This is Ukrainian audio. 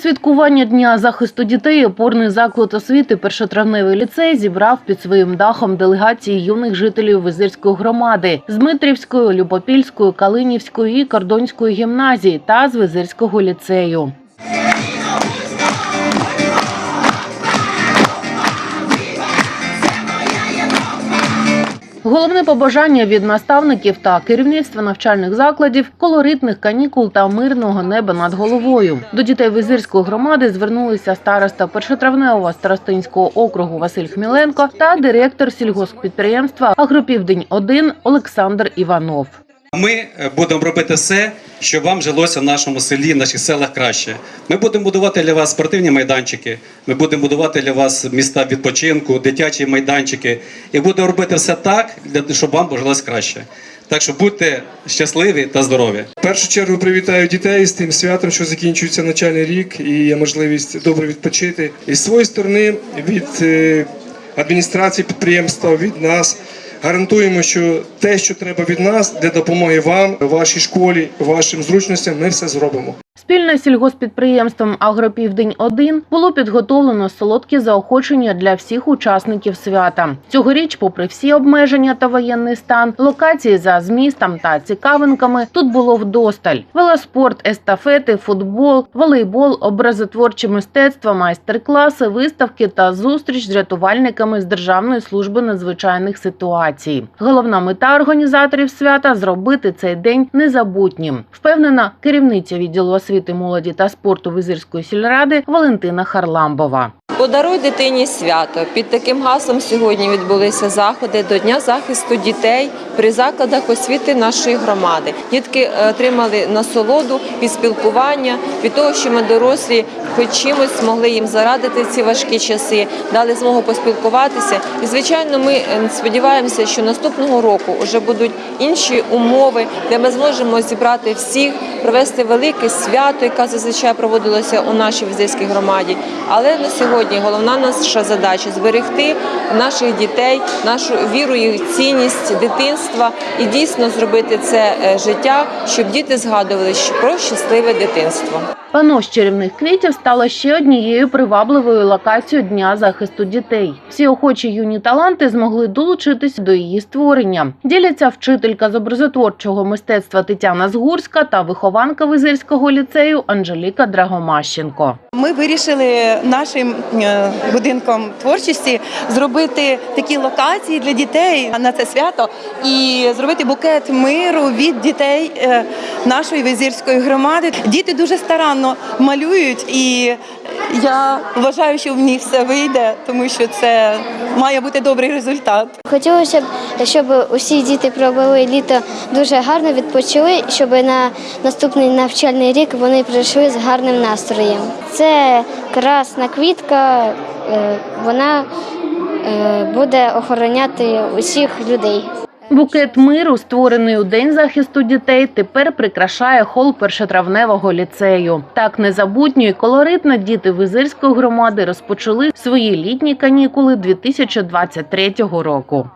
Святкування дня захисту дітей опорний заклад освіти першотравневий ліцей зібрав під своїм дахом делегації юних жителів Визирської громади з Дмитрівської, Любопільської, Калинівської і Кордонської гімназії та з Визирського ліцею. Головне побажання від наставників та керівництва навчальних закладів, колоритних канікул та мирного неба над головою. До дітей Визирської громади звернулися староста першотравневого старостинського округу Василь Хміленко та директор сільгоспідприємства Агропівдень 1 Олександр Іванов. Ми е, будемо робити все, щоб вам жилося в нашому селі, в наших селах краще. Ми будемо будувати для вас спортивні майданчики. Ми будемо будувати для вас міста відпочинку, дитячі майданчики. І будемо робити все так, щоб вам жилось краще. Так що будьте щасливі та здорові. В першу чергу привітаю дітей з тим святом, що закінчується навчальний рік, і є можливість добре відпочити. І з своєї сторони, від е, адміністрації підприємства, від нас гарантуємо, що те, що треба від нас для допомоги вам, вашій школі, вашим зручностям, ми все зробимо. Спільно з сільгосппідприємством Агропівдень 1 було підготовлено солодкі заохочення для всіх учасників свята. Цьогоріч, попри всі обмеження та воєнний стан, локації за змістом та цікавинками тут було вдосталь: велоспорт, естафети, футбол, волейбол, образотворче мистецтво, майстер-класи, виставки та зустріч з рятувальниками з Державної служби надзвичайних ситуацій. Головна мета організаторів свята зробити цей день незабутнім. Впевнена керівниця відділу освіти, молоді та спорту Визирської сільради Валентина Харламбова. Подаруй дитині свято. Під таким гаслом сьогодні відбулися заходи до Дня захисту дітей при закладах освіти нашої громади. Дітки е, отримали насолоду від спілкування, від того, що ми дорослі хоч чимось змогли їм зарадити ці важкі часи, дали змогу поспілкуватися. І звичайно, ми е, сподіваємося, що наступного року вже будуть інші умови, де ми зможемо зібрати всіх, провести велике свято, яке зазвичай проводилося у нашій візирській громаді. Але на сьогодні головна наша задача зберегти наших дітей, нашу віру, і цінність дитинства і дійсно зробити це е, життя, щоб діти згадували про щасливе дитинство. Пано з чарівних квітів стало ще однією привабливою локацією дня захисту дітей. Всі охочі юні таланти змогли долучитись до її створення. Діляться вчителька з образотворчого мистецтва Тетяна Згурська та вихованка Визирського ліцею Анжеліка Драгомащенко. Ми вирішили нашим е, будинком творчості зробити такі локації для дітей на це свято і зробити букет миру від дітей е, нашої визирської громади. Діти дуже старанно малюють, і я вважаю, що в них все вийде, тому що це має бути добрий результат. Хотілося б, щоб усі діти провели літо дуже гарно, відпочили, щоб на наступний навчальний рік вони прийшли з гарним настроєм. Це красна квітка, е, вона е, буде охороняти усіх людей. Букет миру, створений у день захисту дітей, тепер прикрашає хол першотравневого ліцею. Так незабутньо і колоритно діти Визирської громади розпочали свої літні канікули 2023 року.